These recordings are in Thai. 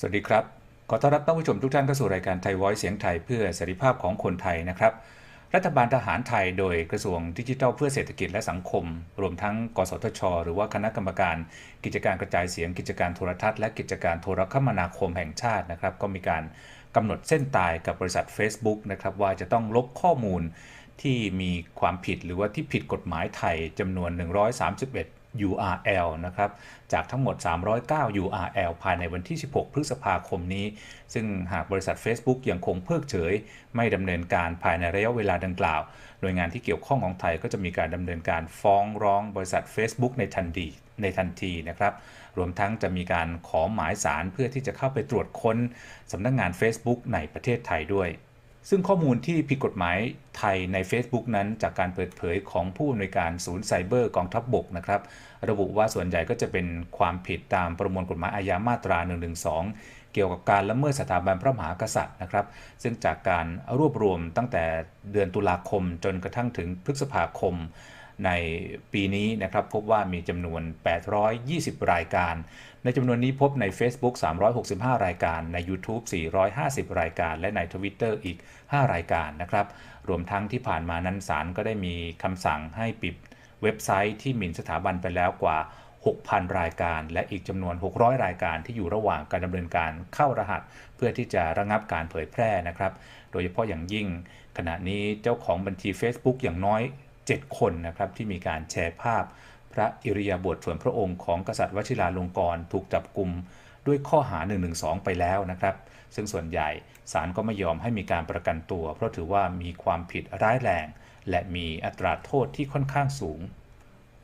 สวัสดีครับ ขอต้อนรับท่านผู้ชมทุกท่านเข้าสู่รายการไทยวอยเสียงไทยเพื่อเสรีภาพของคนไทยนะครับ รัฐบาลทหารไทยโดยกระทรวงดิจิทัลเพื่อเศรษฐกิจและสังคม รวมทั้ง กสทช หรือว่าคณะกรรมการ กิจการกระจายเสียง กิจการโทรทัศน์และกิจการโทรคมนาคมแห่งชาตินะครับ ก็มีการกำหนดเส้นตายกับบริษัท Facebook นะครับว่าจะต้องลบข้อมูลที่มีความผิดหรือว่าที่ผิดกฎหมายไทยจำนวน 131 URL นะครับ จากทั้งหมด 309 URL ภายในวันที่ 16 พฤษภาคมนี้ ซึ่งหากบริษัท Facebook ยังคงเพิกเฉย ไม่ดำเนินการภายในระยะเวลาดังกล่าว หน่วยงานที่เกี่ยวข้องของไทยก็จะมีการดำเนินการฟ้องร้องบริษัท Facebook ในทันทีในทันทีนะครับ รวมทั้งจะมีการขอหมายสารเพื่อที่จะเข้าไปตรวจค้นสำนักงงาน Facebook ในประเทศไทยด้วยซึ่งข้อมูลที่ผิดกฎหมายไทยใน Facebook นั้นจากการเปิดเผยของผู้อำนวยการศูนย์ไซเบอร์กองทัพบบกนะครับ ระบุว่าส่วนใหญ่ก็จะเป็นความผิดตามประมวลกฎหมายอาญามาตรา 112 เกี่ยวกับการละเมิดสถาบันพระมหากษัตริย์นะครับ ซึ่งจากการรวบรวมตั้งแต่เดือนตุลาคมจนกระทั่งถึงพฤษภาคมในปีนี้นะครับพบว่ามีจำนวน 820 รายการ ในจำนวนนี้พบใน Facebook 365 รายการ ใน YouTube 450 รายการ และใน Twitter อีก 5 รายการนะครับ รวมทั้งที่ผ่านมานั้นศาลก็ได้มีคำสั่งให้ปิด เว็บไซต์ที่หมิ่นสถาบันไปแล้วกว่า 6,000 รายการ และอีกจำนวน 600 รายการที่อยู่ระหว่างการดำเนินการเข้ารหัส เพื่อที่จะระงับการเผยแพร่นะครับ โดยเฉพาะอย่างยิ่ง ขณะนี้เจ้าของบัญชี Facebook อย่างน้อย 7 คนนะครับที่มีการแชร์ภาพ พระอิริยาบถส่วนพระองค์ของกษัตริย์วชิราลงกรณ์ถูกจับกลุ่มด้วยข้อหา 112 ไปแล้วนะครับ ซึ่งส่วนใหญ่ศาลก็ไม่ยอมให้มีการประกันตัว เพราะถือว่ามีความผิดร้ายแรง และมีอัตราโทษที่ค่อนข้างสูง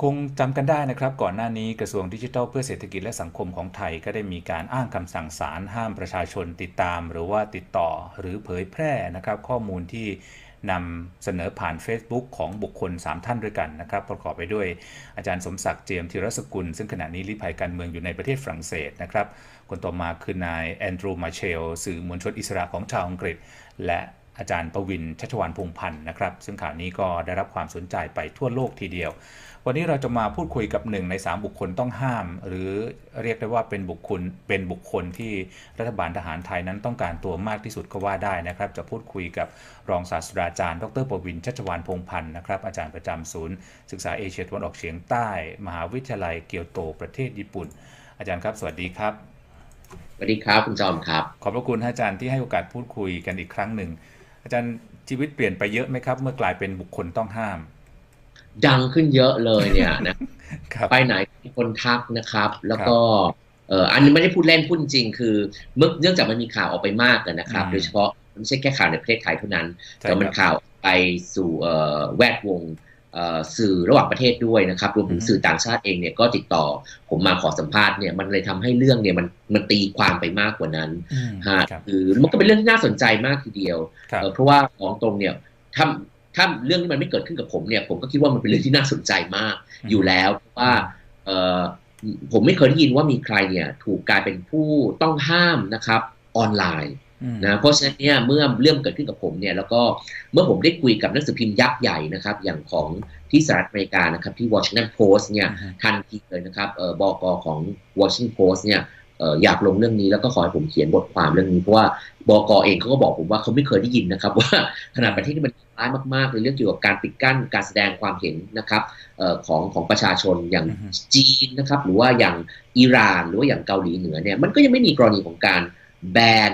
คงจำกันได้นะครับ ก่อนหน้านี้กระทรวงดิจิทัลเพื่อเศรษฐกิจและสังคมของไทยก็ได้มีการอ้างคำสั่งศาลห้ามประชาชนติดตาม หรือว่าติดต่อหรือเผยแพร่นะครับ ข้อมูลที่นำเสนอผ่าน Facebook ของบุคคล 3 ท่านด้วยกันนะครับ ประกอบไปด้วยอาจารย์สมศักดิ์เจียมธีรสกุล ซึ่งขณะนี้ลี้ภัยการเมืองอยู่ในประเทศฝรั่งเศสนะครับคนต่อมาคือนายแอนดรูมาเชลสื่อมวลชนอิสระของชาวอังกฤษ และ อาจารย์ประวินชัชวานพงพันธ์นะครับ ซึ่งข่าวนี้ก็ได้รับความสนใจไปทั่วโลกทีเดียว วันนี้เราจะมาพูดคุยกับหนึ่งใน 3 บุคคลต้องห้าม หรือเรียกได้ว่าเป็นบุคคลเป็นบุคคลที่รัฐบาลทหารไทยนั้นต้องการตัวมากที่สุดก็ว่าได้นะครับ จะพูดคุยกับรองศาสตราจารย์ ดรประวินชัชวานพงพันธ์นะครับอาจารย์ประจำศูนย์ ศึกษาเอเชียตะวันออกเฉียงใต้ มหาวิทยาลัยเกียวโตประเทศญี่ปุ่น อาจารย์ครับสวัสดีครับสวัสดีครับคุณจอมครับ ขอบพระคุณอาจารย์ที่ให้โอกาสพูดคุยกันอีกครั้งหนึ่ง อาจารย์ชีวิตเปลี่ยนไปเยอะไหมครับ เมื่อกลายเป็นบุคคลต้องห้าม ดังขึ้นเยอะเลยเนี่ยนะไปไหนมีคนทักนะครับ แล้วก็เอ่ออันนี้ไม่ได้พูดเล่นพูดจริงคือเมื่อเนื่องจากมันมีข่าวออกไปมากนะครับ โดยเฉพาะไม่ใช่แค่ข่าวในประเทศไทยเท่านั้น แต่มันข่าวไปสู่แวดวง สื่อระหว่างประเทศด้วยนะครับรวมถึงสื่อต่างชาติเองเนี่ยก็ติดต่อผมมาขอสัมภาษณ์เนี่ยมันเลยทำให้เรื่องเนี่ยมันมันตีความไปมากกว่านั้นฮะคือมันก็เป็นเรื่องที่น่าสนใจมากทีเดียว เพราะว่าของตรงเนี่ยถ้าถ้าเรื่องที่มันไม่เกิดขึ้นกับผมเนี่ยผมก็คิดว่ามันเป็นเรื่องที่น่าสนใจมากอยู่แล้วเพราะว่าผมไม่เคยได้ยินว่ามีใครเนี่ยถูกกลายเป็นผู้ต้องห้ามนะครับออนไลน์ นะเพราะฉะนั้นเนี่ยเมื่อเรื่องเกิดขึ้นกับผมเนี่ยแล้วก็เมื่อผมได้คุยกับนักสืบพิมพ์ยักษ์ใหญ่นะครับอย่างของที่สหรัฐอเมริกานะครับที่ Washington Post เนี่ยทันทีเลยนะครับเออบกของ Washington Post เนี่ยอยากลงเรื่องนี้แล้วก็ขอให้ผมเขียนบทความเรื่องนี้เพราะว่าบกเองเขาก็บอกผมว่าเขาไม่เคยได้ยินนะครับ ว่าขนาดประเทศที่มันร้ายมากๆในเรื่องเกี่ยวกับการปิดกั้นการแสดงความเห็นนะครับของของประชาชนอย่างจีนนะครับหรือว่าอย่างอิหร่านหรือว่าอย่างเกาหลีเหนือเนี่ยมันก็ยังไม่มีกรณีของการแบน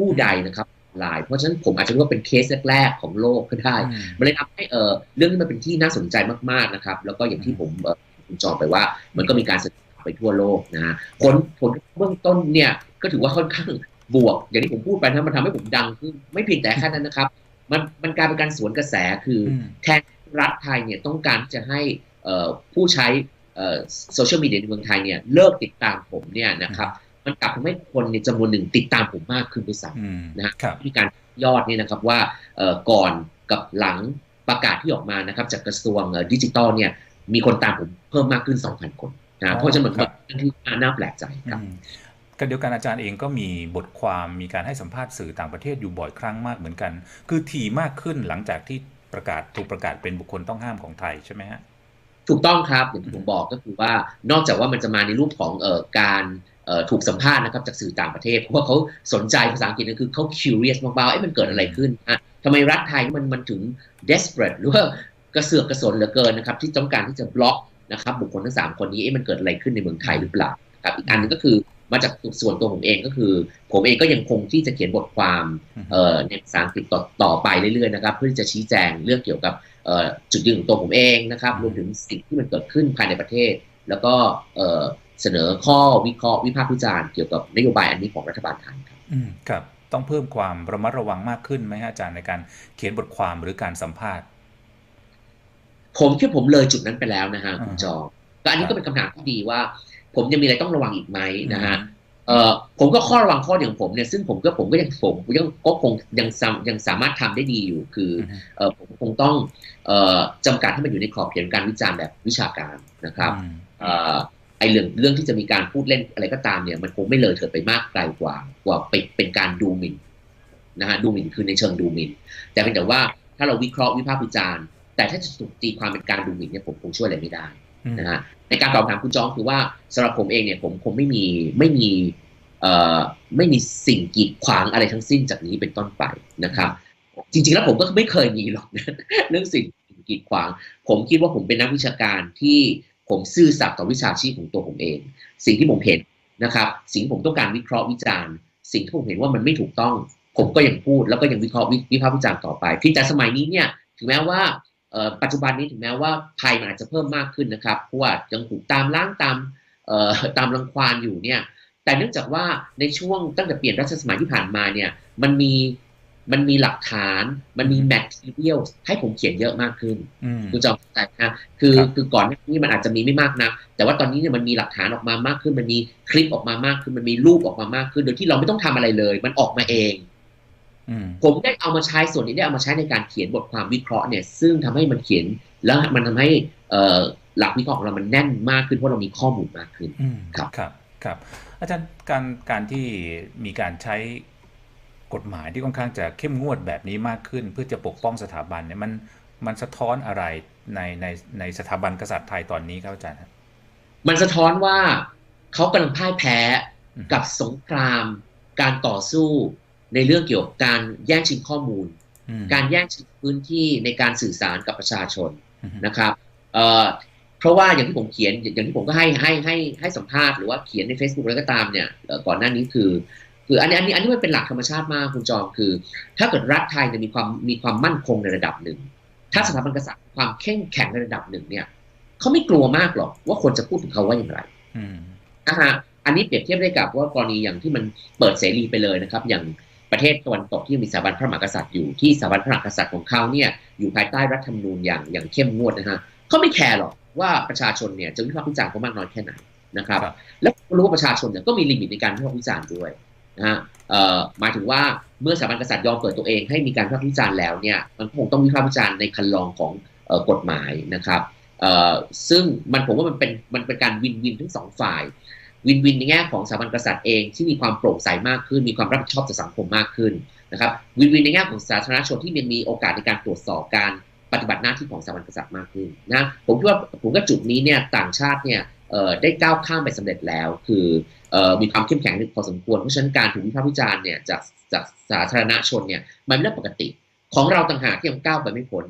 ผู้ใดนะครับลาย เพราะฉะนั้นผมอาจจะว่าเป็นเคสแรกๆของโลกก็ได้ มันเลยทำให้เออเรื่องนี้มันเป็นที่น่าสนใจมากๆนะครับ แล้วก็อย่างที่ผมผมจองไปว่า มันก็มีการศึกษาไปทั่วโลกนะผลผลเบื้องต้นเนี่ยก็ถือว่าค่อนข้างบวก อย่างที่ผมพูดไปนะมันทำให้ผมดังขึ้นไม่เพียงแต่แค่นั้นนะครับ มันมันกลายเป็นการสวนกระแสคือแทนรัฐไทยเนี่ยต้องการจะให้ผู้ใช้โซเชียลมีเดียในเมืองไทยเนี่ยเลิกติดตามผมเนี่ยนะครับ มันกลับทำให้คนในจำนวนหนึ่งติดตามผมมากขึ้นไปสักนะฮะมีการยอดนี่นะครับว่าก่อนกับหลังประกาศที่ออกมานะครับ จากกระทรวงดิจิตอลเนี่ย มีคนตามผมเพิ่มมากขึ้น 2,000 คนนะเพราะฉะนั้นมันเป็นที่น่าแปลกใจครับกันเดียวกันอาจารย์เองก็มีบทความมีการให้สัมภาษณ์สื่อต่างประเทศอยู่บ่อยครั้งมากเหมือนกัน คือถี่มากขึ้นหลังจากที่ประกาศถูกประกาศเป็นบุคคลต้องห้ามของไทยใช่ไหมฮะถูกต้องครับอย่างที่ผมบอกก็คือว่านอกจากว่ามันจะมาในรูปของเอ่อการ ถูกสัมภาษณ์นะครับจากสื่อต่างประเทศ เพราะว่าเขาสนใจภาษาอังกฤษคือเขา curious มากๆไอ้มันเกิดอะไรขึ้นฮะทำไมรัฐไทยมันมันถึง desperate หรือว่ากระเสือกกระสนเหลือเกินนะครับที่ต้องการที่จะบล็อกนะครับบุคคลทั้งสามคนนี้มันเกิดอะไรขึ้นในเมืองไทยหรือเปล่าครับอีกอันนึงก็คือมาจากส่วนตัวผมเองก็คือ ผมเองก็ยังคงที่จะเขียนบทความในภาษาอังกฤษต่อต่อไปเรื่อยๆนะครับ เพื่อที่จะชี้แจงเรื่องเกี่ยวกับจุดยืนของตัวผมเองนะครับรวมถึงสิ่งที่มันเกิดขึ้นภายในประเทศ แล้วก็ เสนอข้อวิเคราะห์วิพากษ์วิจารณ์เกี่ยวกับนโยบายอันนี้ของรัฐบาลไทยครับอืมครับต้องเพิ่มความระมัดระวังมากขึ้นไหมอาจารย์ในการเขียนบทความหรือการสัมภาษณ์ ผมคิดผมเลยจุดนั้นไปแล้วนะฮะคุณจองแต่อันนี้ก็เป็นคำถามที่ดีว่า ผมยังมีอะไรต้องระวังอีกไหมนะฮะเอ่อผมก็ข้อระวังข้ออย่างผมเนี่ยซึ่งผมก็ผมก็ยังผมยังก็คงยังยังสามารถทำได้ดีอยู่คือเอ่อผมคงต้องเอ่อจำกัดให้มันอยู่ในขอบเขตการวิจารณ์แบบวิชาการนะครับเอ่อ ไอเรื่องเรื่องที่จะมีการพูดเล่นอะไรก็ตามเนี่ย มันคงไม่เลยเถิดไปมากไกลกว่ากว่าเป็นเป็นการดูหมิ่นนะฮะดูหมิ่นคือในเชิงดูหมิ่น แต่เป็นแต่ว่าถ้าเราวิเคราะห์วิพากษ์วิจารณ์ แต่ถ้าจะถูกตีความเป็นการดูหมิ่นเนี่ยผมคงช่วยอะไรไม่ได้นะฮะในการตอบคำถามคุณจองคือว่าสำหรับผมเองเนี่ยผมคงไม่มีไม่มีเอ่อไม่มีสิ่งกีดขวางอะไรทั้งสิ้นจากนี้เป็นต้นไปนะครับจริงๆแล้วผมก็ไม่เคยมีหรอกนะเรื่องสิ่งกีดขวาง ผมคิดว่าผมเป็นนักวิชาการที่ ผมซื่อสัตย์ต่อวิชาชีพของตัวผมเอง สิ่งที่ผมเห็นนะครับ สิ่งผมต้องการวิเคราะห์วิจารณ์ สิ่งที่ผมเห็นว่ามันไม่ถูกต้อง ผมก็ยังพูดแล้วก็ยังวิเคราะห์วิพากษ์วิจารณ์ต่อไปที่แต่สมัยนี้เนี่ยถึงแม้ว่าปัจจุบันนี้ถึงแม้ว่าภัยมันอาจจะเพิ่มมากขึ้นนะครับเพราะว่ายังถูกตามล้างตามตามรังควานอยู่เนี่ยแต่เนื่องจากว่าในช่วงตั้งแต่เปลี่ยนรัชสมัยที่ผ่านมาเนี่ยมันมี มันมีหลักฐาน มันมีแมทเทียลให้ผมเขียนเยอะมากขึ้นคุณจอมใจนะคือคือก่อนหน้านี้มันอาจจะมีไม่มากนะแต่ว่าตอนนี้เนี่ยมันมีหลักฐานออกมามากขึ้น มันมีคลิปออกมามากขึ้น มันมีรูปออกมามากขึ้น โดยที่เราไม่ต้องทำอะไรเลย มันออกมาเองผมได้เอามาใช้ส่วนนี้ได้เอามาใช้ในการเขียนบทความวิเคราะห์เนี่ย ซึ่งทำให้มันเขียน แล้วมันทำให้หลักวิเคราะห์ของเรามันแน่นมากขึ้นเพราะเรามีข้อมูลมากขึ้นครับครับครับ อาจารย์การการที่มีการใช้ กฎหมายที่ค่อนข้างจะเข้มงวดแบบนี้มากขึ้น เพื่อจะปกป้องสถาบันเนี่ยมันมันสะท้อนอะไรในในในสถาบันกษัตริย์ไทยตอนนี้ครับอาจารย์มันสะท้อนว่าเขากำลังพ่ายแพ้กับสงคราม การต่อสู้ในเรื่องเกี่ยวกับการแย่งชิงข้อมูล การแย่งชิงพื้นที่ในการสื่อสารกับประชาชนนะครับเพราะว่าอย่างที่ผมเขียนอย่างที่ผมก็ให้ให้ให้ให้สัมภาษณ์หรือว่าเขียนใน Facebook อะไรก็ตามเนี่ยก่อนหน้านี้คือ คืออันนี้อันนี้อันนี้มันเป็นหลักธรรมชาติมากคุณจอมคือ ถ้าเกิดรัฐไทยเนี่ยมีความมีความมั่นคงในระดับหนึ่ง ถ้าสถาบันกษัตริย์ความเข้มแข็งในระดับหนึ่งเนี่ยเขาไม่กลัวมากหรอกว่าคนจะพูดถึงเขาว่าอย่างไรนะฮะอันนี้เปรียบเทียบได้กับว่ากรณีอย่างที่มันเปิดเสรีไปเลยนะครับ อย่างประเทศตะวันตกที่มีสถาบันพระมหากษัตริย์อยู่ที่สถาบันพระมหากษัตริย์ของเขาเนี่ยอยู่ภายใต้รัฐธรรมนูญอย่างอย่างเข้มงวดนะฮะเขาไม่แคร์หรอกว่าประชาชนเนี่ยจะวิพากษ์วิจารณ์เขามากน้อยแค่ไหนนะครับ แล้วรู้ว่าประชาชนเนี่ยก็มีลิมิตในการวิพากษ์วิจารณ์ด้วย นะฮะหมายถึงว่าเมื่อสถาบันกษัตริย์ยอมเปิดตัวเองให้มีการวิพากษ์วิจารณ์แล้วเนี่ยมันคงต้องวิพากษ์วิจารณ์ในคันลองของกฎหมายนะครับซึ่งมันผมว่ามันเป็นมันเป็นการวินวินทั้งสองฝ่าย วินวินในแง่ของสถาบันกษัตริย์เองที่มีความโปร่งใสมากขึ้น มีความรับผิดชอบต่อสังคมมากขึ้นนะครับวินวินในแง่ของสาธารณชนที่มีโอกาสในการตรวจสอบการปฏิบัติหน้าที่ของสถาบันกษัตริย์มากขึ้นนะผมคิดว่าผมก็จุดนี้เนี่ยต่างชาติเนี่ย ได้ก้าวข้ามไปสำเร็จแล้ว คือมีความเข้มแข็งพอสมควร เพราะฉะนั้นการถูกวิพากษ์วิจารณ์เนี่ยจากจากสาธารณชนเนี่ยมันเป็นเรื่องปกติ ของเราต่างหากที่ยังก้าวไปไม่พ้น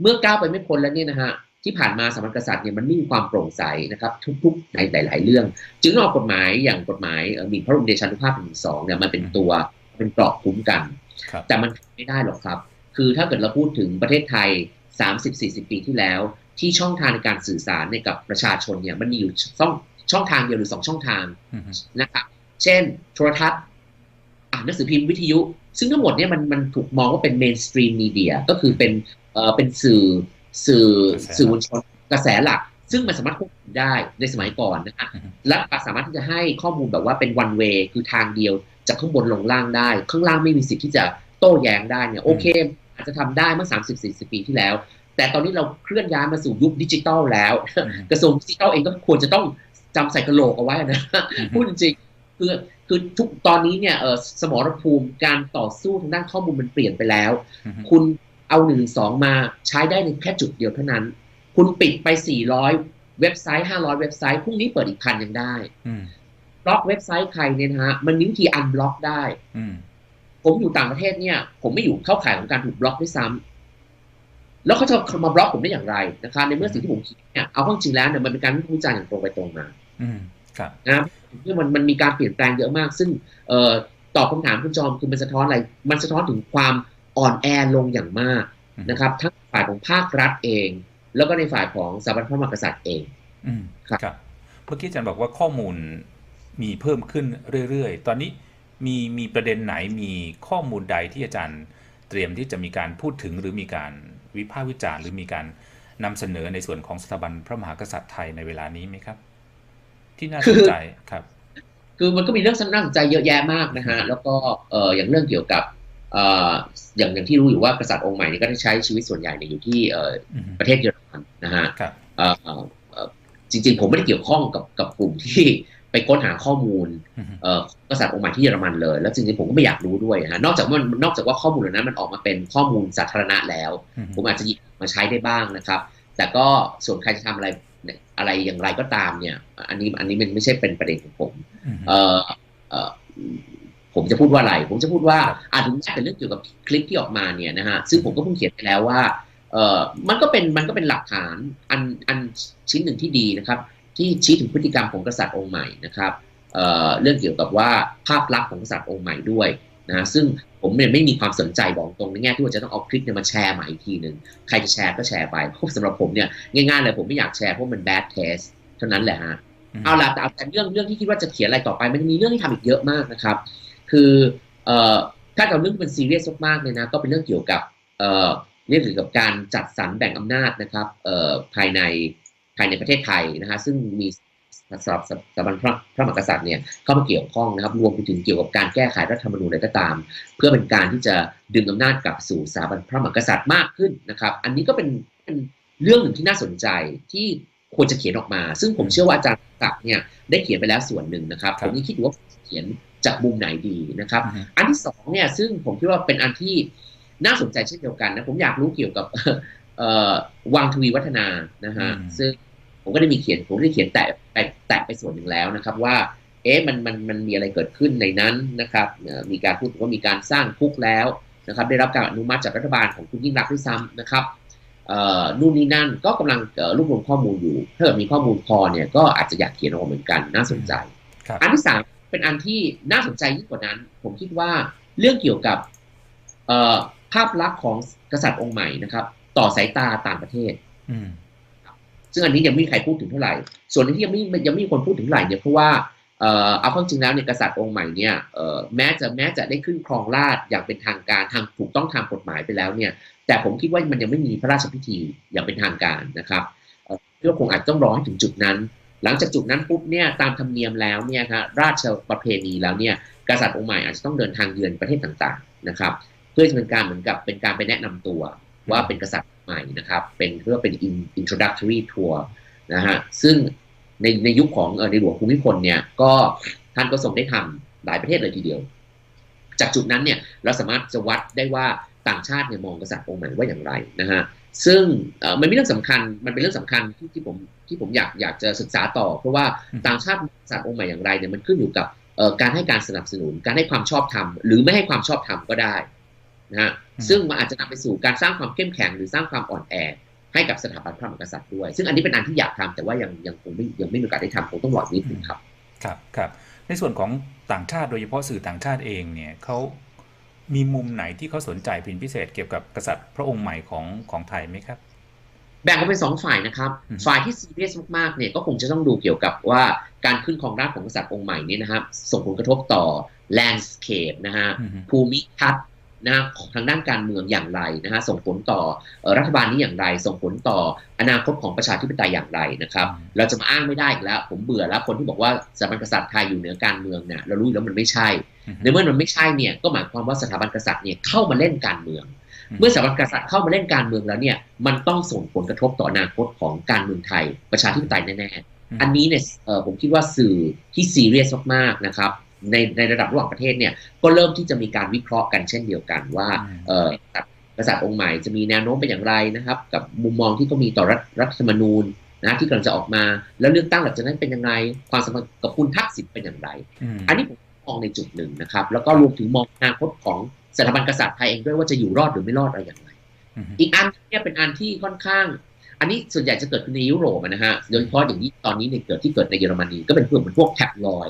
เมื่อก้าวไปไม่พ้นแล้วเนี่ยนะฮะที่ผ่านมาสมรกษัตริย์เนี่ยมันไม่มีความโปร่งใสนะครับทุกๆในหลาย ๆ เรื่อง จึงออกกฎหมายอย่างกฎหมายมีพระบรมเดชานุภาพเป็นสองเนี่ยมันเป็นตัวเป็นกรอบคุ้มกัน แต่มันไม่ได้หรอกครับ คือถ้าเกิดเราพูดถึงประเทศไทย 30-40 ปีที่แล้ว ที่ช่องทางในการสื่อสารเนี่ยกับประชาชนเนี่ยมันมีอยู่ช่องช่องทางเดียวหรือสองช่องทางนะครับ เช่น โทรทัศน์อ่านหนังสือพิมพ์วิทยุ ซึ่งทั้งหมดเนี่ยมันมันถูกมองว่าเป็นเมนสตรีมมีเดียก็คือเป็นเอ่อเป็นสื่อสื่อสื่อมวลชนกระแสหลัก ซึ่งมันสามารถควบคุมได้ในสมัยก่อนนะฮะและสามารถที่จะให้ข้อมูลแบบว่าเป็นวันเวคือทางเดียวจากข้างบนลงล่างได้ ข้างล่างไม่มีสิทธิ์ที่จะโต้แย้งได้เนี่ยโอเค อาจจะทำได้เมื่อ 30 40 ปีที่แล้ว แต่ตอนนี้เราเคลื่อนย้ายมาสู่ยุคดิจิตอลแล้ว กระทรวงดิจิตอลเองก็ควรจะต้องจำใส่กระโหลกเอาไว้นะพูดจริงคือคือทุกตอนนี้เนี่ยสมรภูมิการต่อสู้ทางด้านข้อมูลมันเปลี่ยนไปแล้ว คุณเอาหนึ่งสองมาใช้ได้ในแค่จุดเดียวเท่านั้น คุณปิดไปสี่ร้อยเว็บไซต์ห้าร้อยเว็บไซต์พรุ่งนี้เปิดอีกพันยังได้เพล็อกเว็บไซต์ใครเนี่ยนะฮะมันมีวิธีอันบล็อกได้อืมผมอยู่ต่างประเทศเนี่ย ผมไม่อยู่เข้าข่ายของการถูกบล็อกด้วยซ้ำ แล้วเขาจะมาบล็อกผมได้อย่างไรนะคะในเมื่อสิ่งที่ผมคิดเนี่ยเอาเข้าจริงแล้วเนี่ยมันเป็นการวิพากษ์วิจารณ์อย่างตรงไปตรงมาอืมครับนะครับคือมันมันมีการเปลี่ยนแปลงเยอะมาก ซึ่งเอ่อตอบคำถามคุณจอมคือมันสะท้อนอะไร มันสะท้อนถึงความอ่อนแอลงอย่างมากอืมนะครับ ทั้งฝ่ายของภาครัฐเอง แล้วก็ในฝ่ายของสถาบันพระมหากษัตริย์เองอืมครับครับเมื่อกี้อาจารย์บอกว่าข้อมูลมีเพิ่มขึ้นเรื่อยๆ ตอนนี้มีมีประเด็นไหนมีข้อมูลใดที่อาจารย์เตรียมที่จะมีการพูดถึงหรือมีการ วิพากษ์วิจารณ์หรือมีการนำเสนอในส่วนของสถาบันพระมหากษัตริย์ไทยในเวลานี้ไหมครับ ที่น่าสนใจครับ คือมันก็มีเรื่องน่าสนใจเยอะแยะมากนะฮะแล้วก็เอ่ออย่างเรื่องเกี่ยวกับเอ่ออย่างอย่างที่รู้อยู่ว่ากษัตริย์องค์ใหม่นี่ก็ได้ใช้ชีวิตส่วนใหญ่เนี่ยอยู่ที่เอ่ออืมประเทศเยอรมันนะฮะครับเอ่อเอ่อจริง ๆ ผมไม่ได้เกี่ยวข้องกับกับกลุ่มที่ ไปค้นหาข้อมูลอืมเอ่อกษัตริย์องค์ใหม่ที่เยอรมันเลย แล้วจริงๆผมก็ไม่อยากรู้ด้วยฮะนอกจากว่ามันนอกจากว่าข้อมูลเหล่านั้นมันออกมาเป็นข้อมูลสาธารณะแล้วอืมผมอาจจะหยิบมาใช้ได้บ้างนะครับ แต่ก็ส่วนใครจะทำอะไรอะไรอย่างไรก็ตามเนี่ย อันนี้อันนี้มันไม่ใช่เป็นประเด็นของผมอืมเอ่อเอ่อผมจะพูดว่าอะไร ผมจะพูดว่าครับอาจถึงแม้แต่เรื่องเกี่ยวกับคลิปที่ออกมาเนี่ยนะฮะซึ่งผมก็เพิ่งเขียนไปแล้วว่าเอ่อมันก็เป็นมันก็เป็นหลักฐานอันอันชิ้นหนึ่งที่ดีนะครับ ที่ชี้ถึงพฤติกรรมของกษัตริย์องค์ใหม่นะครับเอ่อเรื่องเกี่ยวกับว่าภาพลักษณ์ของกษัตริย์องค์ใหม่ด้วยนะฮะซึ่งผมเนี่ยไม่มีความสนใจบอกตรงในแง่ที่ว่าจะต้องเอาคลิปเนี่ยมาแชร์ใหม่อีกทีหนึ่งใครจะแชร์ก็แชร์ไปเพราะสำหรับผมเนี่ยง่ายๆเลยผมไม่อยากแชร์เพราะมัน bad taste เท่านั้นแหละฮะเอาล่ะแต่เอาแต่เรื่องเรื่องที่คิดว่าจะเขียนอะไรต่อไป มันจะมีเรื่องที่ทำอีกเยอะมากนะครับ คือเอ่อถ้าเราเรื่องที่เป็นซีเรียสมากๆเนี่ยนะก็เป็นเรื่องเกี่ยวกับเอ่อเรื่องเกี่ยวกับการจัดสรรแบ่งอำนาจนะครับเอ่อภายใน ภายในประเทศไทยนะฮะซึ่งมีสถาสถาบันพระพระมหากษัตริย์เนี่ยเข้ามาเกี่ยวข้องนะครับรวมไปถึงเกี่ยวกับการแก้ไขรัฐธรรมนูญอะไรก็ตาม เพื่อเป็นการที่จะดึงอำนาจกลับสู่สถาบันพระมหากษัตริย์มากขึ้นนะครับ อันนี้ก็เป็นเป็นเรื่องหนึ่งที่น่าสนใจที่ควรจะเขียนออกมา ซึ่งผมเชื่อว่าอาจารย์ศักดิ์เนี่ยได้เขียนไปแล้วส่วนหนึ่งนะครับครัผบมยังคิดอยู่ว่าเขียนจากมุมไหนดีนะครับอืมอันที่สองเนี่ยซึ่งผมคิดว่าเป็นอันที่น่าสนใจเช่นเดียวกันนะผมอยากรู้เกี่ยวกับเอ่อวังทวีวัฒนานะฮะอืมซึ่ง ผมก็ได้มีเขียนผมได้เขียนแตะแตะแตะไปส่วนหนึ่งแล้วนะครับ ว่า เอ๊ะมันมันมันมีอะไรเกิดขึ้นในนั้นนะครับเอ่อมีการพูดถึงว่ามีการสร้างคุกแล้วนะครับ ได้รับการอนุมัติจากรัฐบาลของคุณยิ่งรักษณ์ด้วยซ้ำนะครับเอ่อนู่นนี่นั่นก็กำลังเอ่อรวบรวมข้อมูลอยู่ ถ้าเกิดมีข้อมูลพอเนี่ยก็อาจจะอยากเขียนออกมาเหมือนกันน่าสนใจครับอันที่สามเป็นอันที่น่าสนใจยิ่งกว่านั้น ผมคิดว่าเรื่องเกี่ยวกับเอ่อภาพลักษณ์ของกษัตริย์องค์ใหม่นะครับ ต่อสายตาต่างประเทศอืม ซึ่งอันนี้ยังไม่มีใครพูดถึงเท่าไหร่ ส่วนที่ยังไม่ยังไม่มีคนพูดถึงเท่าไหร่เนี่ยเพราะว่าเอ่อเอาข้าจริงแล้วเนี่ยกษัตริย์องค์ใหม่เนี่ยเอ่อแม้จะแม้จะได้ขึ้นครองราชอย่างเป็นทางการทางถูกต้องทางกฎหมายไปแล้วเนี่ยแต่ผมคิดว่ามันยังไม่มีพระราชพิธีอย่างเป็นทางการนะครับเอ่อเพื่อคงอาจต้องรอให้ถึงจุดนั้น หลังจากจุดนั้นปุ๊บเนี่ยตามธรรมเนียมแล้วเนี่ยครับราชประเพณีแล้วเนี่ยกษัตริย์องค์ใหม่อาจจะต้องเดินทางเยือนประเทศต่างๆนะครับ เพื่อจะเป็นการเหมือนกับเป็นการไปแนะนำตัวว่าเป็นกษัตริย์ หม่นะครับ เป็นเพื่อเป็น in- introductory tour นะฮะ ซึ่งในในยุคของเอ่อในหลวงภูมิพลเนี่ยก็ท่านก็ทรงได้ทำหลายประเทศเลยทีเดียว จากจุดนั้นเนี่ยเราสามารถจะวัดได้ว่าต่างชาติเนี่ยมองกษัตริย์องค์ใหม่ว่าอย่างไรนะฮะ ซึ่งเอ่อมันเป็นเรื่องสำคัญ มันเป็นเรื่องสำคัญที่ที่ผมที่ผมอยากอยากจะศึกษาต่อ เพราะว่าอืมต่างชาติมองกษัตริย์องค์ใหม่อย่างไรเนี่ยมันขึ้นอยู่กับเอ่อการให้การสนับสนุน การให้ความชอบธรรมหรือไม่ให้ความชอบธรรมก็ได้ นะฮะอืมซึ่งมันอาจจะนำไปสู่การสร้างความเข้มแข็งหรือสร้างความอ่อนแอให้กับสถาบันพระมหากษัตริย์ด้วย ซึ่งอันนี้เป็นอันที่อยากทำแต่ว่ายังยังคงไม่ยังไม่มีโอกาสได้ทำคงต้องรออีกนิดนึงครับ ครับครับในส่วนของต่างชาติโดยเฉพาะสื่อต่างชาติเองเนี่ยเขามีมุมไหนที่เขาสนใจเป็นพิเศษเกี่ยวกับกษัตริย์พระองค์ใหม่ของของไทยไหมครับ แบ่งออกเป็นสองฝ่ายนะครับอืมฝ่ายที่ซีเรียสมากๆเนี่ยก็คงจะต้องดูเกี่ยวกับว่าการขึ้นครองราชย์ของกษัตริย์องค์ใหม่เนี่ยนะครับ ส่งผลกระทบต่อ landscape นะฮะอืมภูมิทัศน์ นะฮะทางด้านการเมืองอย่างไรนะฮะส่งผลต่อเอ่อรัฐบาลนี้อย่างไร ส่งผลต่ออนาคตของประชาธิปไตยอย่างไรนะครับอืมเราจะมาอ้างไม่ได้อีกแล้ว ผมเบื่อแล้วคนที่บอกว่าสถาบันกษัตริย์ไทยอยู่เหนือการเมืองเนี่ยเรารู้อยู่แล้วมันไม่ใช่ในเมื่อมันไม่ใช่เนี่ยก็หมายความว่าสถาบันกษัตริย์เนี่ยเข้ามาเล่นการเมือง เมื่อสถาบันกษัตริย์เข้ามาเล่นการเมืองแล้วเนี่ยมันต้องส่งผลกระทบต่ออนาคตของการเมืองไทย ประชาธิปไตยแน่ๆอันนี้เนี่ยเอ่อผมคิดว่าสื่อที่ซีเรียสมากๆนะครับ ในในระดับระหว่างประเทศเนี่ยก็เริ่มที่จะมีการวิเคราะห์กันเช่นเดียวกันว่าอืมเอ่อกษัตริย์องค์ใหม่จะมีแนวโน้มเป็นอย่างไรนะครับ กับมุมมองที่เขามีต่อรัฐรัฐธรรมนูญนะที่กำลังจะออกมาแล้วเลือกตั้งหลังจากนั้นเป็นยังไง ความสัมพันธ์กับคุณทักษิณเป็นอย่างไร อันนี้ผมมองในจุดหนึ่งนะครับ แล้วก็รวมถึงมองอนาคตของสถาบันกษัตริย์ไทยเองด้วยว่าจะอยู่รอดหรือไม่รอดอะไรอย่างไร อีกอันเนี่ยเป็นอันที่ค่อนข้าง อันนี้ส่วนใหญ่จะเกิดขึ้นในยุโรปนะฮะโดยเฉพาะอย่างที่ตอนนี้เนี่ยเกิดที่เกิดในเยอรมนีก็เป็นพวกเหมือนพวกแท็บลอย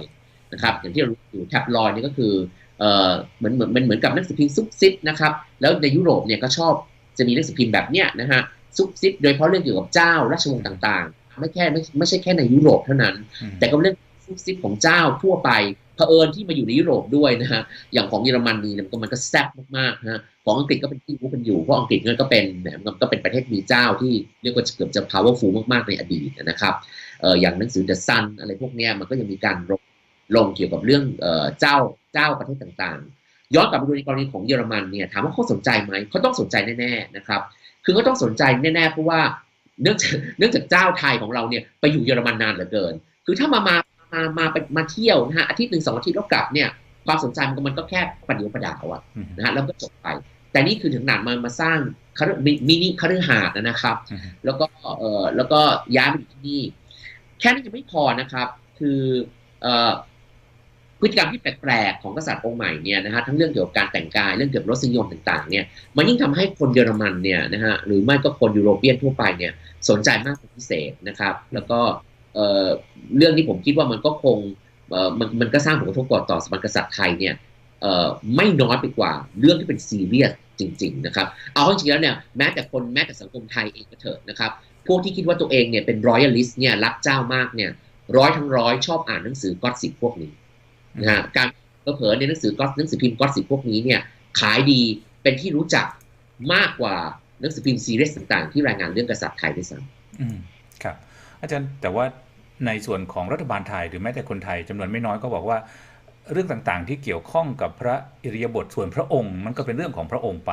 นะครับอย่างที่เรารู้อยู่แท็บลอยนี่ก็คือเอ่อเหมือนเหมือนเหมือนกับหนังสือพิมพ์ซุบซิบนะครับแล้วในยุโรปเนี่ยก็ชอบจะมีหนังสือพิมพ์แบบเนี้ยนะฮะซุบซิบโดยเฉพาะเรื่องเกี่ยวกับเจ้าราชวงศ์ต่างๆ ไม่แค่ไม่ไม่ใช่แค่ในยุโรปเท่านั้น แต่ก็เรื่องซุบซิบของเจ้าทั่วไปเผอิญที่มาอยู่ในยุโรปด้วยนะฮะอย่างของเยอรมนีเนี่ยมันก็แซ่บมากๆนะของอังกฤษก็เป็นที่รู้กันอยู่เพราะอังกฤษเนี่ยก็เป็นแหมมันก็เป็นประเทศมีเจ้าที่เรียกว่าเกือบจะ powerful มากๆในอดีตนะครับเอออย่างหนังสือ The Sun อะไรพวกเนี้ยมันก็ยังมีการลง ลงเกี่ยวกับเรื่องเออเจ้าเจ้าประเทศต่างๆ ย้อนกลับไปดูในกรณีของเยอรมันเนี่ยถามว่าเขาสนใจไหมเขาต้องสนใจแน่ๆนะครับคือเขาต้องสนใจแน่ๆเพราะว่าเนื่องจากเนื่องจากเจ้าไทยของเราเนี่ยไปอยู่เยอรมันนานเหลือเกิน คือถ้ามามามามาไปมาเที่ยวนะฮะอาทิตย์หนึ่งสองอาทิตย์แล้วกลับเนี่ยความสนใจมันมันก็แค่ประเดี๋ยวประดาวอะนะฮะแล้วก็จบไป แต่นี่คือถึงหนาดมามาสร้างมินิคฤหาสน์นะครับ แล้วก็เออแล้วก็ย้ายมาอยู่ที่นี่ แค่นั้นยังไม่พอนะครับ คือเออ พฤติกรรมที่แปลกๆของกษัตริย์องค์ใหม่เนี่ยนะฮะทั้งเรื่องเกี่ยวกับการแต่งกายเรื่องเกี่ยวกับรสนิยมต่างๆเนี่ยมันยิ่งทำให้คนเยอรมันเนี่ยนะฮะหรือไม่ก็คนยุโรเปียนทั่วไปเนี่ยสนใจมากเป็นพิเศษนะครับ แล้วก็เอ่อเรื่องที่ผมคิดว่ามันก็คงเอ่อมันมันก็สร้างผลกระทบต่อสมานกษัตริย์ไทยเนี่ยเอ่อไม่น้อยไปกว่าเรื่องที่เป็นซีเรียสจริง ๆ นะครับ เอาจริงๆแล้วเนี่ยแม้แต่คนแม้แต่สังคมไทยเองก็เถอะนะครับ พวกที่คิดว่าตัวเองเนี่ยเป็นรอยัลลิสต์เนี่ยรักเจ้ามากเนี่ยร้อยทั้งร้อยชอบอ่านหนังสือก็สิบพวกนี้ นะฮะการเผลอในหนังสือก็หนังสือพิมพ์ก็อดสิบพวกนี้เนี่ยขายดีเป็นที่รู้จักมากกว่าหนังสือพิมพ์ซีเรียสต่างๆ ที่รายงานเรื่องกษัตริย์ไทยด้วยซ้ำอืมครับ อาจารย์แต่ว่าในส่วนของรัฐบาลไทยหรือแม้แต่คนไทยจำนวนไม่น้อยก็บอกว่า เรื่องต่างๆ ที่เกี่ยวข้องกับพระอิริยาบถส่วนพระองค์ มันก็เป็นเรื่องของพระองค์ไป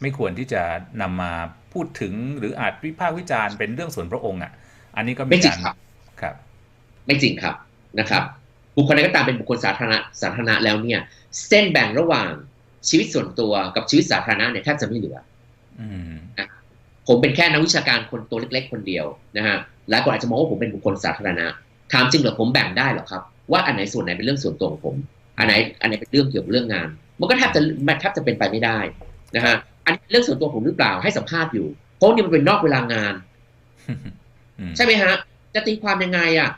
ไม่ควรที่จะนำมาพูดถึงหรืออาจวิพากษ์วิจารณ์เป็นเรื่องส่วนพระองค์อะ อันนี้ก็ไม่จริงครับ ครับ ไม่จริงครับนะครับ บุคคลใดก็ตามเป็นบุคคลสาธารณะสาธารณะแล้วเนี่ย เส้นแบ่งระหว่างชีวิตส่วนตัวกับชีวิตสาธารณะเนี่ยแทบจะไม่เหลือนะผมเป็นแค่นักวิชาการคนตัวเล็ก ๆ คนเดียวนะฮะหลายคนอาจจะมองว่าผมเป็นบุคคลสาธารณะถามจริงเหรอผมแบ่งได้หรอครับ ว่าอันไหนส่วนไหนเป็นเรื่องส่วนตัวของผม อันไหนอันไหนเป็นเรื่องเกี่ยวกับเรื่องงาน มันก็แทบจะแทบจะเป็นไปไม่ได้นะฮะอันนี้เรื่องส่วนตัวผมหรือเปล่าให้สัมภาษณ์อยู่เพราะนี่มันเป็นนอกเวลางาน ใช่ไหมฮะ จะตีความยังไงอะ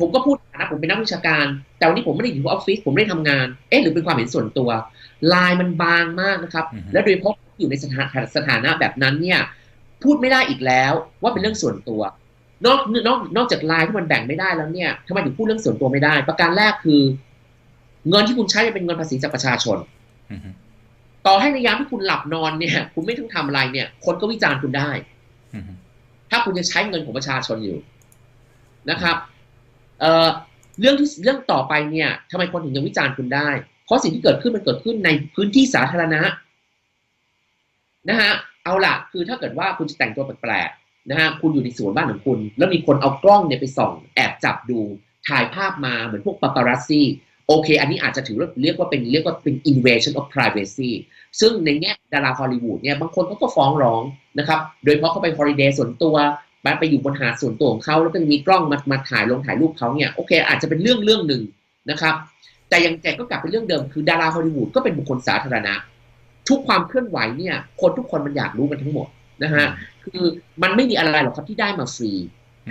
ผมก็พูดนะผมเป็นนักวิชาการ แต่วันนี้ผมไม่ได้อยู่ออฟฟิศผมไม่ได้ทำงาน เอ๊ะหรือเป็นความเห็นส่วนตัวลายมันบางมากนะครับ และโดยเฉพาะอยู่ในสถาสถานะแบบนั้นเนี่ย พูดไม่ได้อีกแล้วว่าเป็นเรื่องส่วนตัวนอกนอกนอกจากลายที่มันแบ่งไม่ได้แล้วเนี่ยทำไมถึงพูดเรื่องส่วนตัวไม่ได้ ประการแรกคือ เงินที่คุณใช้เป็นเงินภาษีจากประชาชนต่อให้ในยามที่คุณหลับนอนเนี่ย คุณไม่ต้องทำอะไรเนี่ย คนก็วิจารณ์คุณได้ถ้าคุณจะใช้เงินของประชาชนอยู่นะครับ เอ่อเรื่องที่เรื่องต่อไปเนี่ยทำไมคนถึงยังวิจารณ์คุณได้ เพราะสิ่งที่เกิดขึ้นมันเกิดขึ้นในพื้นที่สาธารณะนะฮะเอาล่ะคือถ้าเกิดว่าคุณจะแต่งตัวแปลกๆนะฮะคุณอยู่ในสวนบ้านของคุณ แล้วมีคนเอากล้องเนี่ยไปส่อง แอบจับดูถ่ายภาพมาเหมือนพวกปาปารัสซี่โอเค อันนี้อาจจะถือเรียกว่าเป็นเรียกว่าเป็น invasion of privacy ซึ่งในแง่ดาราฮอลลีวูดเนี่ยบางคนเขาก็ฟ้องร้องนะครับ โดยเพราะเขาไปฮอลิเดย์ส่วนตัว ไปอยู่บนหาดส่วนตัวของเขาแล้วก็มีกล้องมามาถ่ายลงถ่ายรูปเขาเนี่ยโอเค อาจจะเป็นเรื่องเรื่องหนึ่งนะครับ แต่ยังแต่ก็กลับเป็นเรื่องเดิมคือดาราฮอลลีวูดก็เป็นบุคคลสาธารณะ ทุกความเคลื่อนไหวเนี่ย คนทุกคนมันอยากรู้กันทั้งหมดนะฮะคือมันไม่มีอะไรหรอกครับที่ได้มาฟรี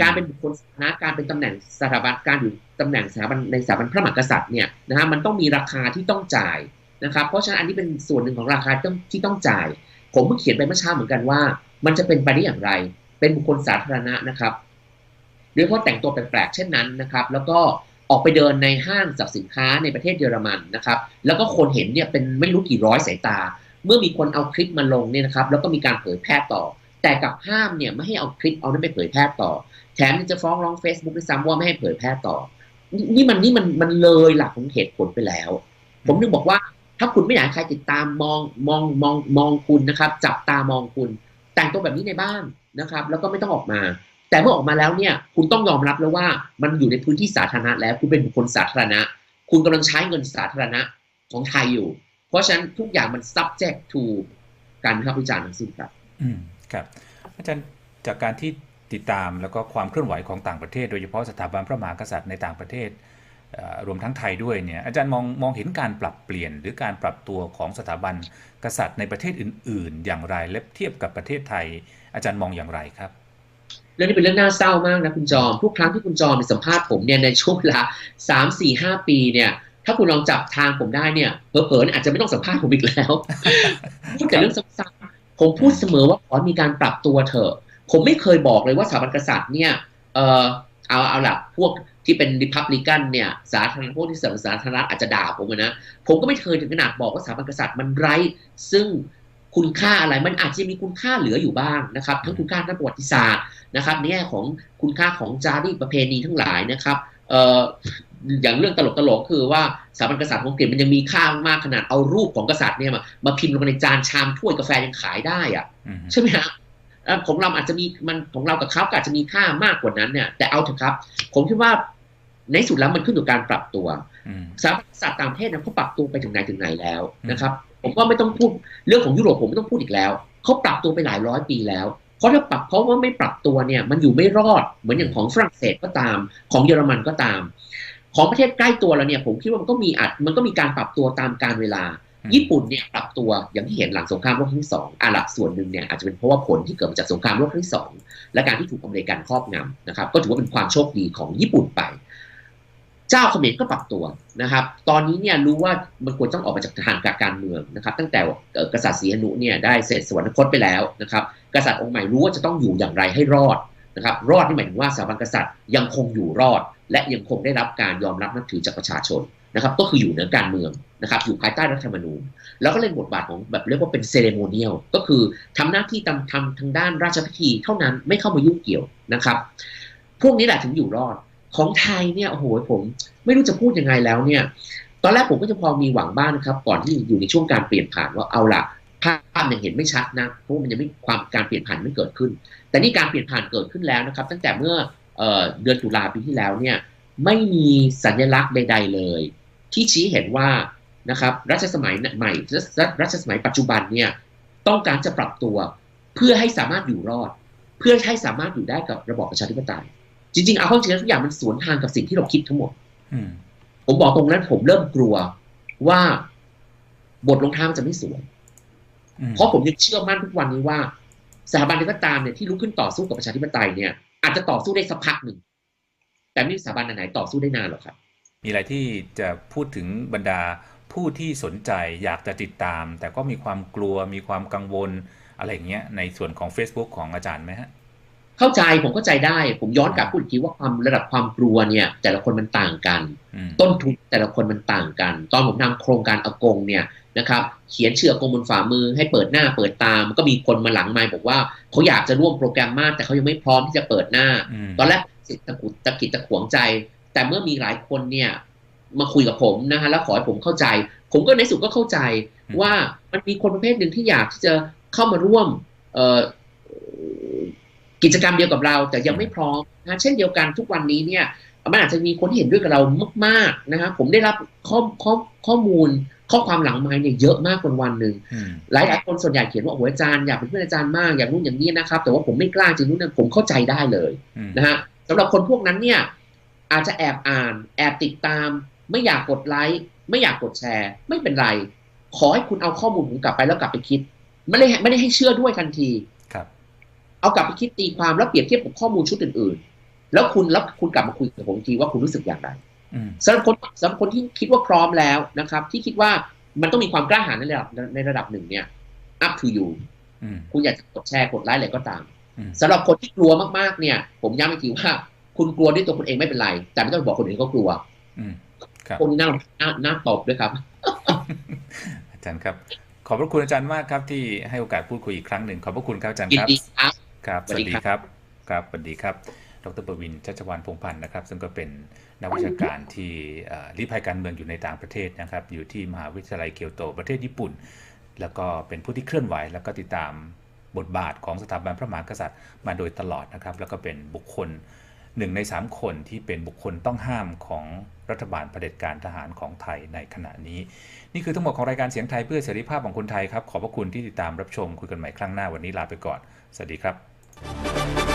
การเป็นบุคคลสาธารณะการเป็นตำแหน่งสถาบันการอยู่ตำแหน่งสถาบันในสถาบันพระมหากษัตริย์เนี่ยนะฮะมันต้องมีราคาที่ต้องจ่ายนะครับเพราะฉะนั้นอันนี้เป็นส่วนหนึ่งของราคาที่ต้องที่ต้องจ่าย ผมเพิ่งเขียนไปเมื่อเช้าเหมือนกันว่า มันจะเป็นไปได้อย่างไร เป็นบุคคลสาธารณะนะครับโดยเฉพาะแต่งตัวแปลกๆเช่นนั้นนะครับ แล้วก็ออกไปเดินในห้างสรรพสินค้าในประเทศเยอรมันนะครับ แล้วก็คนเห็นเนี่ยเป็นไม่รู้กี่ร้อยสายตา เมื่อมีคนเอาคลิปมาลงเนี่ยนะครับ แล้วก็มีการเผยแพร่ต่อ แต่กับห้ามเนี่ยไม่ให้เอาคลิปเอานั้นไปเผยแพร่ต่อ แถมจะฟ้องร้อง Facebook ด้วยซ้ำว่าไม่ให้เผยแพร่ต่อ นี่มันนี่มันมันเลยหลักของเหตุผลไปแล้ว ผมนึกบอกว่าถ้าคุณไม่อยากใครติดตามมองมองมองมองคุณนะครับ จับตามองคุณ แต่งตัวแบบนี้ในบ้าน นะครับ แล้วก็ไม่ต้องออกมา แต่เมื่อออกมาแล้วเนี่ย คุณต้องยอมรับแล้วว่ามันอยู่ในพื้นที่สาธารณะแล้วคุณเป็นบุคคลสาธารณะ คุณกำลังใช้เงินสาธารณะของไทยอยู่ เพราะฉะนั้นทุกอย่างมัน subject to การวิพากษ์วิจารณ์ทั้งสิ้นครับ อืมครับอาจารย์จากการที่ติดตามแล้วก็ความเคลื่อนไหวของต่างประเทศ โดยเฉพาะสถาบันพระมหากษัตริย์ในต่างประเทศ รวมทั้งไทยด้วยเนี่ยอาจารย์มองมองเห็นการปรับเปลี่ยน หรือการปรับตัวของสถาบันกษัตริย์ในประเทศอื่น ๆ อย่างไรและเทียบกับประเทศไทย อาจารย์มองอย่างไรครับเรื่องนี้เป็นเรื่องน่าเศร้ามากนะคุณจอม ทุกครั้งที่คุณจอมไปสัมภาษณ์ผมเนี่ยในช่วงเวลาสามสี่ห้าปีเนี่ยถ้าคุณลองจับทางผมได้เนี่ยเผลอๆอาจจะไม่ต้องสัมภาษณ์ผมอีกแล้วพูดแต่เรื่องซ้ำๆผมพูดเสมอว่าขอมีการปรับตัวเถอะ ผมไม่เคยบอกเลยว่าสถาบันกษัตริย์เนี่ยเออเอาเอาละพวก ที่เป็นริพับลิกันเนี่ยสาธารณพวกที่เสริมสาธารณะอาจจะด่าผมนะ ผมก็ไม่เคยถึงขนาดบอกว่าสถาบันกษัตริย์มันไร้ ซึ่งคุณค่าอะไรมันอาจจะมีคุณค่าเหลืออยู่บ้างนะครับ ทั้งคุณค่าทางประวัติศาสตร์นะครับในแง่ของคุณค่าของจารีตประเพณีทั้งหลายนะครับเอ่ออย่างเรื่องตลกตลกคือว่าสถาบันกษัตริย์ของอังกฤษมันยังมีค่ามากขนาดเอารูปของกษัตริย์เนี่ยมามาพิมพ์ลงในจานชามถ้วยกาแฟยังขายได้อะใช่ไหมฮะ ของเราอาจจะมีมันของเรากับเขาอาจจะมีค่ามากกว่านั้นเนี่ย แต่เอาเถอะครับ ผมคิดว่าในสุดแล้วมันขึ้นอยู่การปรับตัวสถาบันกษัตริย์ต่างประเทศนะเขาปรับตัวไปถึงไหนถึงไหนแล้วนะครับ ผมก็ไม่ต้องพูดเรื่องของยุโรปผมไม่ต้องพูดอีกแล้วเขาปรับตัวไปหลายร้อยปีแล้วเพราะถ้าปรับเพราะว่าไม่ปรับตัวเนี่ย มันอยู่ไม่รอดเหมือนอย่างของฝรั่งเศสก็ตาม ของเยอรมันก็ตาม ของประเทศใกล้ตัวเราเนี่ย ผมคิดว่ามันก็มีอัดมันก็มีการปรับตัวตามการเวลา ญี่ปุ่นเนี่ยปรับตัวอย่างที่เห็นหลังสงครามโลกครั้งที่สองอาหรับส่วนหนึ่งเนี่ยอาจจะเป็นเพราะว่าผลที่เกิดมาจากสงครามโลกครั้งที่สองและการที่ถูกอเมริกันครอบงำนะครับ ก็ถือว่าเป็นความโชคดีของญี่ปุ่นไป เจ้าเขมรก็ปรับตัวนะครับ ตอนนี้เนี่ยรู้ว่ามันควรต้องออกมาจากทางการเมืองนะครับ ตั้งแต่กษัตริย์ศรีหนุเนี่ยได้เสร็จสวรรคตไปแล้วนะครับ กษัตริย์องค์ใหม่รู้ว่าจะต้องอยู่อย่างไรให้รอดนะครับ รอดนี่หมายถึงว่าสถาบันกษัตริย์ยังคงอยู่รอด และยังคงได้รับการยอมรับนับถือจากประชาชน นะครับก็คืออยู่เหนือการเมืองนะครับอยู่ภายใต้รัฐธรรมนูญ แล้วก็เล่นบทบาทของแบบเรียกว่าเป็นเซเลโมเนียลก็คือทำหน้าที่ทำทำทางด้านราชพิธีเท่านั้นไม่เข้ามายุ่งเกี่ยวนะครับ พวกนี้แหละถึงอยู่รอดของไทยเนี่ยโอ้โหผมไม่รู้จะพูดยังไงแล้วเนี่ย ตอนแรกผมก็จะพอมีหวังบ้างนะครับ ก่อนที่อยู่ในช่วงการเปลี่ยนผ่านว่าเอาละภาพยังเห็นไม่ชัดนะเพราะมันยังไม่ความการเปลี่ยนผ่านไม่เกิดขึ้น แต่นี่การเปลี่ยนผ่านเกิดขึ้นแล้วนะครับ ตั้งแต่เมื่อเดือนตุลาปีที่แล้วเนี่ยไม่มีสัญลักษณ์ใด ๆ เลย ที่ชี้เห็นว่านะครับรัชสมัยใหม่รัชสมัยปัจจุบันเนี่ยต้องการจะปรับตัวเพื่อให้สามารถอยู่รอด เพื่อให้สามารถอยู่ได้กับระบอบประชาธิปไตย จริงๆเอาเข้าจริงทุกอย่างมันสวนทางกับสิ่งที่เราคิดทั้งหมดผมบอกตรงนั้นผมเริ่มกลัวว่าบทลงทางจะไม่สวยเพราะผมยังเชื่อมั่นทุกวันนี้ว่าสถาบันใดก็ตามเนี่ยที่ลุกขึ้นต่อสู้กับประชาธิปไตยเนี่ยอาจจะต่อสู้ได้สักพักหนึ่งแต่ไม่มีสถาบันไหนต่อสู้ได้นานหรอกครับ มีอะไรที่จะพูดถึงบรรดาผู้ที่สนใจอยากจะติดตาม แต่ก็มีความกลัวมีความกังวลอะไรเงี้ยในส่วนของ Facebook ของอาจารย์ไหมฮะเข้าใจผมเข้าใจได้ผมย้อนกลับพูดอีกทีว่าความระดับความกลัวเนี่ยแต่ละคนมันต่างกัน ต้นทุนแต่ละคนมันต่างกัน ตอนผมทำโครงการอากงเนี่ยนะครับเขียนเชื่อกงบนฝ่ามือให้เปิดหน้าเปิดตามก็มีคนมาหลังไม่บอกว่าเขาอยากจะร่วมโปรแกรมมากแต่เขายังไม่พร้อมที่จะเปิดหน้า ตอนแรกสิตะกุดตะกิดตะขวงใจ แต่เมื่อมีหลายคนเนี่ยมาคุยกับผมนะฮะแล้วขอให้ผมเข้าใจ ผมก็ในสุดก็เข้าใจว่ามันมีคนประเภทหนึ่งที่อยากที่จะเข้ามาร่วมกิจกรรมเดียวกับเราแต่ยังไม่พร้อมนะเช่นเดียวกันทุกวันนี้เนี่ยมันอาจจะมีคนที่เห็นด้วยกับเรามากๆนะฮะผมได้รับข้อข้อข้อมูลข้อความหลังไม้เนี่ยเยอะมากวันวันหนึ่งหลายหลายคนส่วนใหญ่เขียนว่าโอ้อาจารย์อยากเป็นเพื่อนอาจารย์มากอยากรู้อย่างนี้นะครับ แต่ว่าผมไม่กล้าจริงนู้นผมเข้าใจได้เลยนะฮะสำหรับคนพวกนั้นเนี่ย อาจจะแอบอ่าน แอบติดตาม ไม่อยากกดไลค์ไม่อยากกดแชร์ ไม่เป็นไร ขอให้คุณเอาข้อมูลผมกลับไปแล้วกลับไปคิด ไม่ได้ไม่ได้ให้เชื่อด้วยทันทีครับ เอากลับไปคิดตีความแล้วเปรียบเทียบกับข้อมูลชุดอื่นๆ แล้วคุณแล้วคุณกลับมาคุยกับผมทีว่าคุณรู้สึกอย่างไรสำหรับคนสำหรับคนที่คิดว่าพร้อมแล้วนะครับ ที่คิดว่ามันต้องมีความกล้าหาญในระดับในระดับหนึ่งเนี่ย up to you คุณอยากจะกดแชร์กดไลค์อะไรก็ตามสำหรับคนที่กลัวมากๆเนี่ย ผมย้ำอีกทีว่า คุณกลัวด้วยตัวคุณเองไม่เป็นไร แต่ไม่ต้องบอกคนอื่นก็กลัวคนน่าน่าตบด้วยครับ อาจารย์ครับ ขอบพระคุณอาจารย์มากครับที่ให้โอกาสพูดคุยอีกครั้งหนึ่งขอบพระคุณครับอาจารย์ครับครับสวัสดีครับครับสวัสดีครับดรประวินชัชวานพงพันธ์นะครับ ซึ่งก็เป็นนักวิชาการที่ลี้ภัยการเมืองอยู่ในต่างประเทศนะครับ อยู่ที่มหาวิทยาลัยเกียวโตประเทศญี่ปุ่น แล้วก็เป็นผู้ที่เคลื่อนไหว แล้วก็ติดตามบทบาทของสถาบันพระมหากษัตริย์มาโดยตลอดนะครับ แล้วก็เป็นบุคคล หนึ่งใน3คนที่เป็นบุคคลต้องห้ามของรัฐบาลเผด็จการทหารของไทยในขณะนี้ นี่คือทั้งหมดของรายการเสียงไทยเพื่อเสรีภาพของคนไทยครับ ขอบพระคุณที่ติดตามรับชมคุยกันใหม่ครั้งหน้าวันนี้ลาไปก่อน สวัสดีครับ